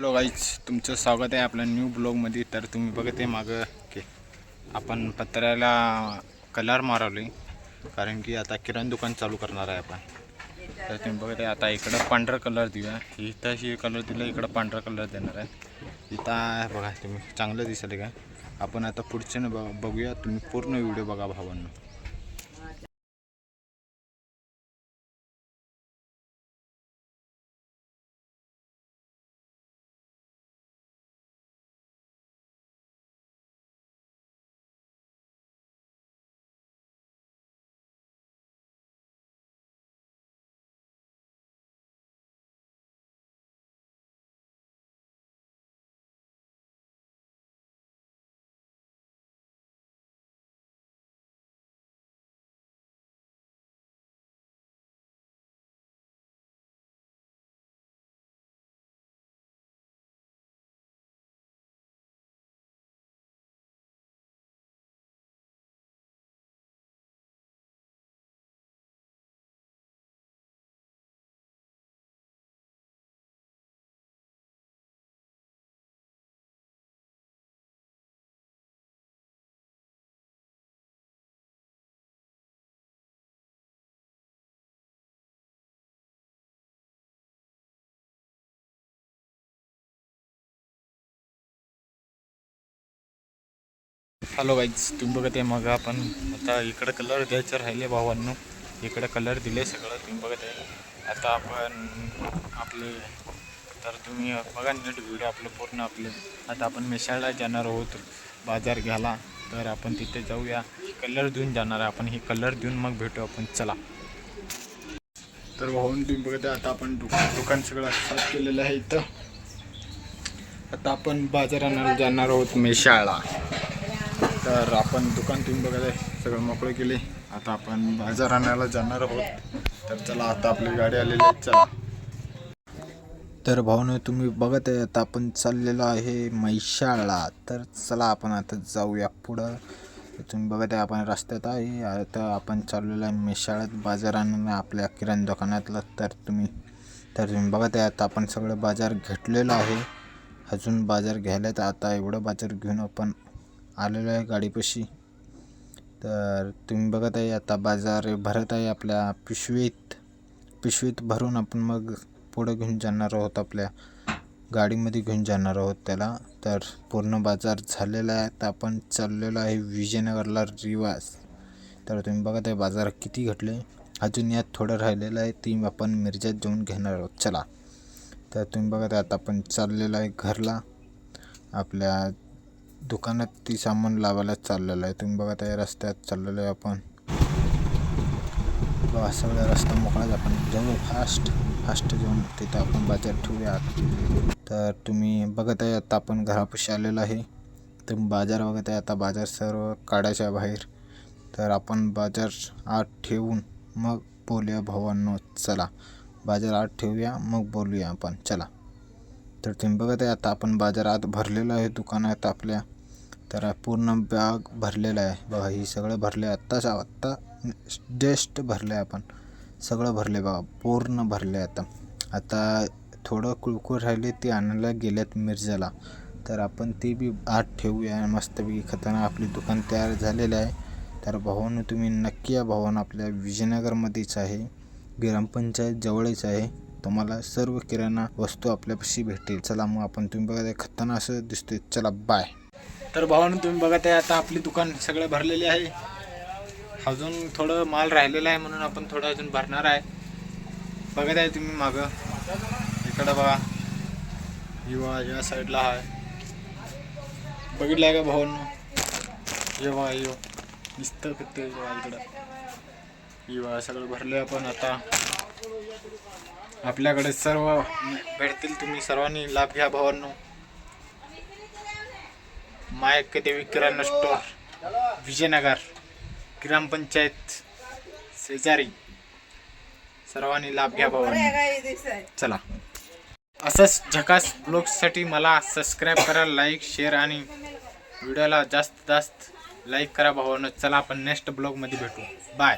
Hello guys तुमचं स्वागत आहे आपल्या न्यू ब्लॉगमध्ये तर तुम्ही बघत आहे मागं. की आपण पत्र्याला कलर मारवली. कारण की आता किराणा दुकान चालू करणार आहे आपण. तर तुम्ही बघत आहे आता इकडं पांढरा कलर देऊया इथं अशी कलर दिला इकडं पांढरा कलर देणार आहे. इथं बघा तुम्ही चांगलं दिसलं का? आपण आता पुढच्यानं बघ बघूया. तुम्ही पूर्ण व्हिडिओ बघा भावांना. हॅलो गाईज तुम्ही बघत आहे मग आपण आता इकडं कलर द्यायचं राहिले भावांनो. इकडं कलर दिले सगळं. तुम्ही बघत. आहे आता आपण आपले तर तुम्ही बघा नीट व्हिडिओ आपलं पूर्ण आपलं. आता आपण मिसळला जाणार आहोत. बाजार घ्यायला. तर आपण तिथे जाऊया. कलर देऊन जाणार आहे आपण. हे कलर देऊन मग भेटू आपण. चला. तर भाऊन तुम्ही बघत आहे आता आपण दुकान दुकान सगळं साफ केलेलं आहे इथं. आता आपण बाजाराला जाणार आहोत मेशाळा तर आपण दुकान तुम्ही बघत आहे सगळं मोकळे केले. आता आपण बाजार आणायला जाणार आहोत. तर चला आता आपली गाडी आलेली आहे. चला. तर भाऊने तुम्ही बघत आहे आता आपण चाललेलो आहे मैशाळा तर चला आपण आता जाऊया पुढं. तुम्ही बघत आहे आपण रस्त्यात आहे. आता आपण चाललेलो आहे मैशाळात बाजार आणायला आपल्या किराणा दुकानातलं. तर तुम्ही तर तुम्ही बघत आहे आता आपण सगळं बाजार घेतलेलं आहे. अजून बाजार घ्यायला तर आता एवढं बाजार घेऊन आपण आलेलो आहे गाडीपाशी. तर तुम्ही बघत आहे आता बाजार भरत आहे आपल्या पिशवीत. पिशवीत भरून आपण मग पुढं घेऊन जाणार आहोत आपल्या गाडीमध्ये घेऊन जाणार आहोत त्याला. तर पूर्ण बाजार झालेला आहे. तर आपण चाललेलो आहे विजयनगरला रिवाज. तर तुम्ही बघत आहे बाजार किती घटले. अजून यात थोडं राहिलेलं आहे ती आपण मिरजात जाऊन घेणार आहोत. चला. तर तुम्ही बघत आहे आता आपण चाललेलो आहे घरला. आपल्या दुकानात ती सामान लावायला चाललेलं आहे. तुम्ही बघत आहे रस्त्यात चाललेलो आहे आपण. बघा सगळा रस्ता मोकळाच आपण जाऊ फास्ट फास्ट जाऊन तिथं आपण बाजार ठेवूया तर तुम्ही बघत आहे आता आपण घरापाशी आलेलो आहे. तुम्ही बाजार बघत आहे आता बाजार सर्व काढायच्या बाहेर. तर आपण बाजार आत ठेवून मग बोलूया भावांनो चला. बाजार आत ठेवूया मग बोलूया आपण. चला. तर तुम्ही बघत आहे आता आपण बाजारात भरलेलं आहे दुकानात आपल्या. तर पूर्ण बॅग भरलेलं आहे. बघा ही सगळं भरले आत्ताच आत्ता जस्ट भरलं आहे आपण. सगळं भरले बघा पूर्ण भरले आता. आता थोडं कुळकुळ राहिले ते आणायला गेल्यात मिरजाला तर आपण ती बी आत ठेवूया. मस्तपैकी खतरनाक आपली दुकान तयार झालेलं आहे. तर भावानं तुम्ही नक्की या. भावानं आपल्या विजयनगरमध्येच आहे. ग्रामपंचायत जवळच आहे. तुम्हाला सर्व किराणा वस्तू आपल्यापाशी भेटेल चला मग आपण तुम्ही बघत आहे खतरनाक असं दिसतोय. चला बाय तर भावानं तुम्ही बघत आहे आता आपली दुकान सगळं भरलेली आहे. अजून थोडं माल राहिलेला आहे म्हणून आपण थोडं अजून भरणार आहे. बघत आहे तुम्ही मागं. इकडं बघा. युवा या साईडला आहे. बघितलं आहे का भावानं? ये बघा यो दिसतं किती इकडं. युवा सगळं भरले आपण आता. आपल्याकडे सर्व भेटतील तुम्ही सर्वांनी. लाभ घ्या भावांनो. मायक देवी किराणा स्टोर विजयनगर ग्रामपंचायत शेजारी. सर्वांनी लाभ घ्या भावांनो. चला. असंच झकास ब्लॉगसाठी मला सबस्क्राईब करा लाईक शेअर आणि व्हिडिओला जास्त जास्त लाईक करा भावांनो. चला आपण नेक्स्ट ब्लॉगमध्ये भेटू. बाय